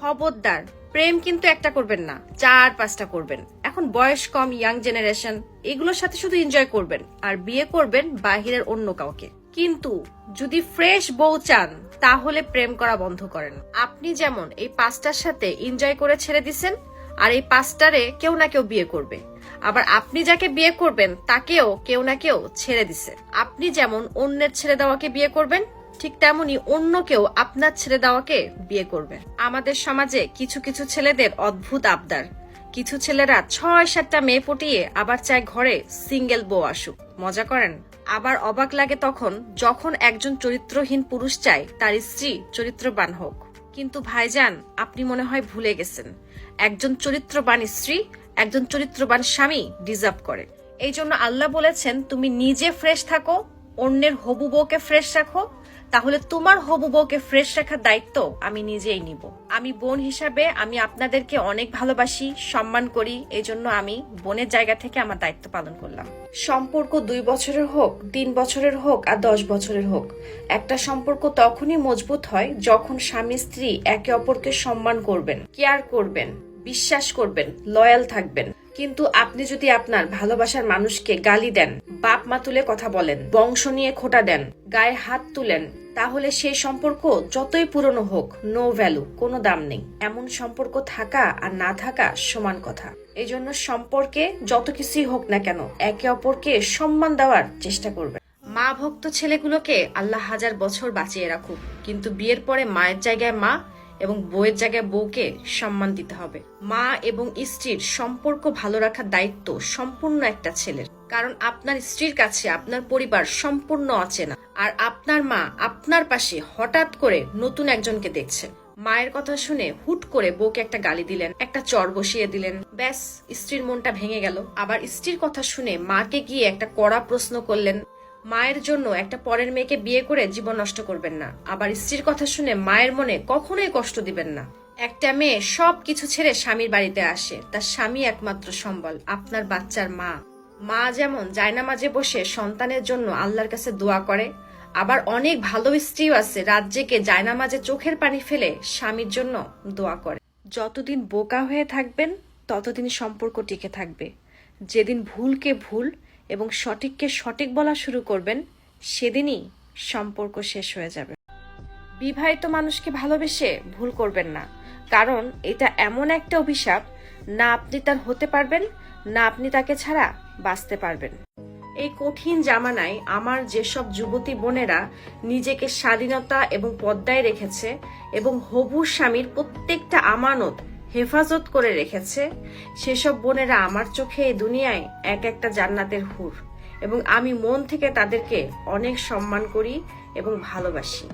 খবরদার। প্রেম কিন্তু একটা করবেন না, চার পাঁচটা করবেন। এখন বয়স কম ইয়াং জেনারেশন এগুলোর সাথে শুধু এনজয় করবেন, আর বিয়ে করবেন বাহিরের অন্য কাউকে। কিন্তু যদি ফ্রেশ বউ চান, তাহলে প্রেম করা বন্ধ করেন। আপনি যেমন এই পাঁচটার সাথে এনজয় করে ছেড়ে দিছেন, আর এই পাঁচটারে কেউ না কেউ বিয়ে করবে। আবার আপনি যাকে বিয়ে করবেন, তাকেও কেউ না কেউ ছেড়ে দিছে। আপনি যেমন অন্যের ছেড়ে দেওয়াকে বিয়ে করবেন ঠিক তেমনি অন্য কেউ আপনার ছেড়ে দেওয়াকে বিয়ে করবে। আমাদের সমাজে কিছু কিছু ছেলেদের অদ্ভুত আবদার। কিছু ছেলেরা ছয় সাতটা মেয়ে পটিয়ে আবার চায় ঘরে সিঙ্গেল বউ আসুক। মজা করেন? আবার অবাক লাগে তখন যখন একজন চরিত্রহীন পুরুষ চায় তার স্ত্রী চরিত্রবান হোক। কিন্তু ভাইজান, আপনি মনে হয় ভুলে গেছেন। একজন চরিত্রবান স্ত্রী, একজন চরিত্রবান স্বামী ডিজার্ভ করে। এই জন্য আল্লাহ বলেছেন, তুমি নিজে ফ্রেশ থাকো, অন্যের হবু বউকে ফ্রেশ রাখো তাহলে তোমার হবু বউকে ফ্রেশ রাখার দায়িত্ব আমি নিজেই নিব। আমি বোন হিসাবে আমি আপনাদেরকে অনেক ভালোবাসি, সম্মান করি এই জন্য আমি বোনের জায়গা থেকে আমার দায়িত্ব পালন করলাম। সম্পর্ক দুই বছরের হোক, তিন বছরের হোক আর দশ বছরের হোক, একটা সম্পর্ক তখনই মজবুত হয় যখন স্বামী স্ত্রী একে অপরকে সম্মান করবেন কেয়ার করবেন, বিশ্বাস করবেন লয়াল থাকবেন। কিন্তু আপনি যদি আপনার ভালোবাসার মানুষকে গালি দেন, বাপ মা তুলে কথা বলেন, বংশ নিয়ে খোটা দেন, গায়ে হাত তুলেন, তাহলে সেই সম্পর্ক যতই পুরনো হোক নো ভ্যালু কোনো দাম নেই। এমন সম্পর্ক থাকা আর না থাকা সমান কথা। এই জন্য সম্পর্কে যত কিছুই হোক না কেন, একে অপরকে সম্মান দেওয়ার চেষ্টা করবেন। মা ভক্ত ছেলেগুলোকে আল্লাহ হাজার বছর বাঁচিয়ে রাখুক, কিন্তু বিয়ের পরে মায়ের জায়গায় মা এবং বউয়ের জায়গায় বউকে সম্মান দিতে হবে। মা এবং স্ত্রীর সম্পর্ক ভালো রাখার দায়িত্ব সম্পূর্ণ একটা ছেলের। কারণ আপনার স্ত্রীর কাছে আপনার পরিবার সম্পূর্ণ অচেনা। আর আপনার মা আপনার পাশে হঠাৎ করে নতুন একজনকে দেখছে। মায়ের কথা শুনে হুট করে বউকে একটা গালি দিলেন, একটা চর বসিয়ে দিলেন। ব্যাস, স্ত্রীর মনটা ভেঙে গেল। আবার স্ত্রীর কথা শুনে মাকে গিয়ে একটা কড়া প্রশ্ন করলেন মায়ের জন্য একটা পরের মেয়েকে বিয়ে করে জীবন নষ্ট করবেন না। আবার স্ত্রীর কথা শুনে মায়ের মনে কখনোই কষ্ট দিবেন না। একটা মেয়ে সব কিছু ছেড়ে স্বামীর বাড়িতে আসে, তার স্বামী একমাত্র সম্বল, আপনার বাচ্চার মা। মা যেমন জায়নামাজে বসে সন্তানের জন্য আল্লাহর কাছে দোয়া করে, আবার অনেক ভালো স্ত্রীও আছে রাজ্যকে জায়নামাজে চোখের পানি ফেলে স্বামীর জন্য দোয়া করে। যতদিন বোকা হয়ে থাকবেন, ততদিন সম্পর্ক টিকে থাকবে। যেদিন ভুলকে ভুল এবং সঠিককে সঠিক বলা শুরু করবেন, সেদিনই সম্পর্ক শেষ হয়ে যাবে। বিবাহিত মানুষকে ভালোবেসে ভুল করবেন না, কারণ এটা এমন একটা অভিশাপ, না আপনি তার হতে পারবেন, না আপনি তাকে ছাড়া বাঁচতে পারবেন। এই কঠিন জামানায় আমার যেসব যুবতী বোনেরা নিজেকে স্বাধীনতা এবং পদ্মায় রেখেছে এবং হবু স্বামীর প্রত্যেকটা আমানত হেফাজত করে রেখেছে, সেসব বোনেরা আমার চোখে এই দুনিয়ায় এক একটা জান্নাতের হুর এবং আমি মন থেকে তাদেরকে অনেক সম্মান করি এবং ভালোবাসি।